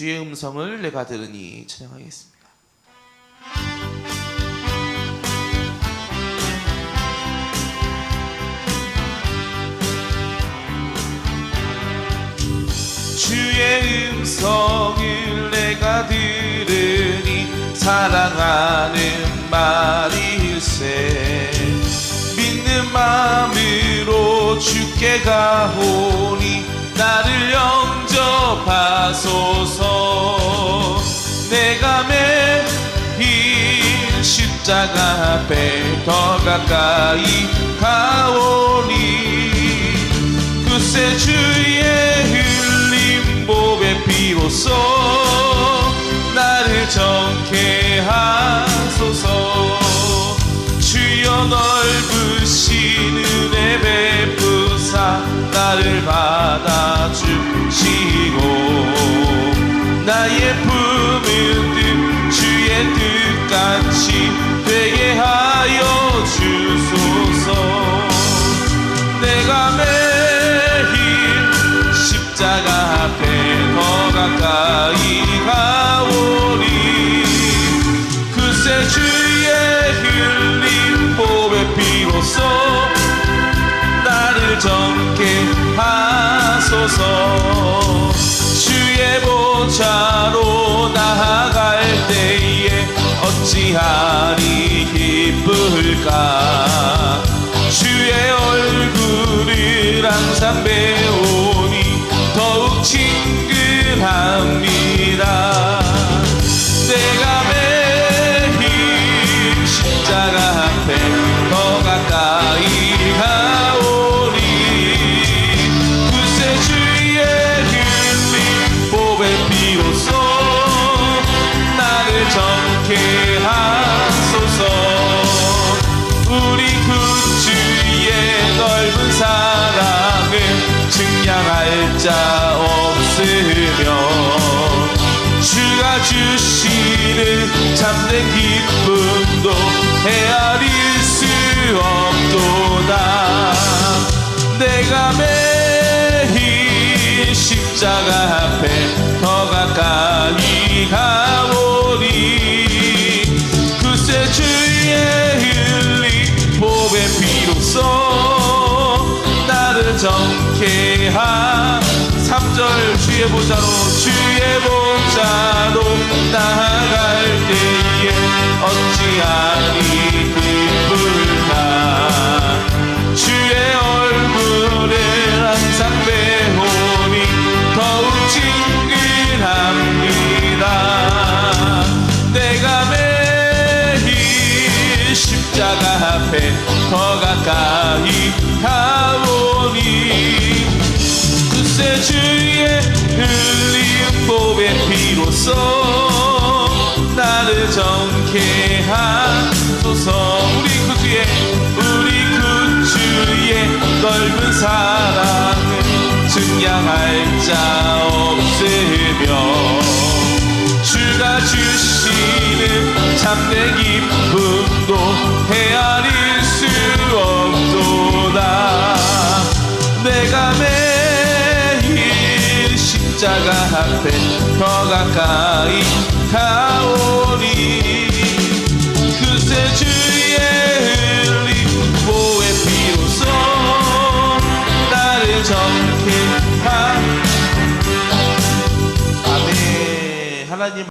주의 음성을 내가 들으니 찬양하겠습니다. 주의 음성을 내가 들으니 사랑하는 말일세 믿는 마음으로 주께 가오니 나를 영접하소서. 내가 매일 십자가 앞에 더 가까이 가오니 그새 주의 흘림 보배 피로써 나의 품은 뜻 주의 뜻같이 되게 하여 주소서. 내가 매일 십자가 앞에 더 가까이 가오니 그새 주의 흘린 보배 피로써 나를 정케 하소서 주의 보좌로 나아갈 때에 어찌하리 기쁠까? 주의 얼굴을 항상 배 주시는 참된 기쁨도 헤아릴 수 없도다. 내가 매일 십자가 앞에 더 가까이 가오니 그새 주의 흘린 보배 피로써 나를 정케 하 3절 주의 보좌로 주의 보좌로 더 가까이 가오니. 그새 주의 흘린 보배 피로써 나를 정케 하소서. 우리 구주의 우리 구주의 넓은 사랑을 증량할 자 없으며 주가 주시는 참된 기쁨도 헤아릴 수 없도다. 내가 매일 십자가 앞에 더 가까이